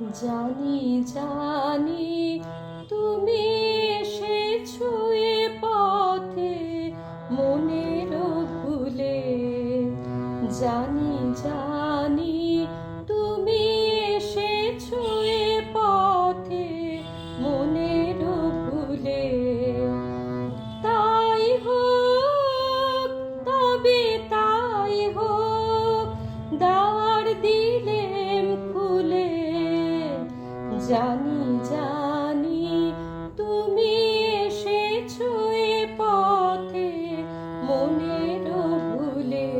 জানি জানি তুমি এসেছ জানি জানি তুমি এসেছ এ পথে মনের ভুলে।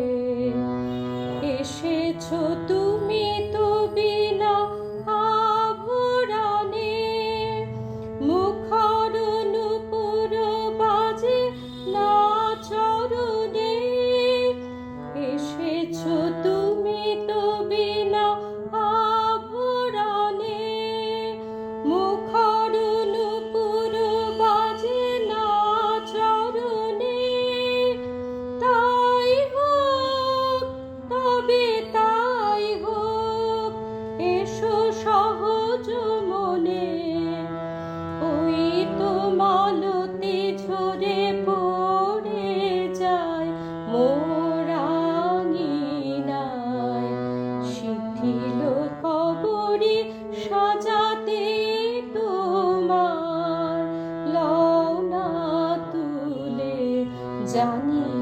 এসেছ সহজ মনে, ওই তো মালতে ঝরে পড়ে যায় মোরাঙিনায় শিথিল কবরে সাজাতে তোমার, লওনা তুলে জানি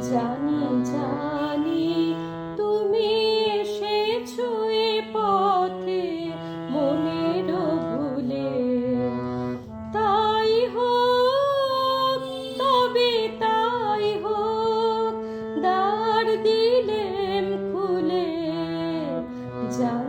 জানি জানি, তুমি এসেছ এ পথে, মনের ভুলে। তাই হোক, তবে তাই হোক, দ্বার দিলেম খুলে, জানি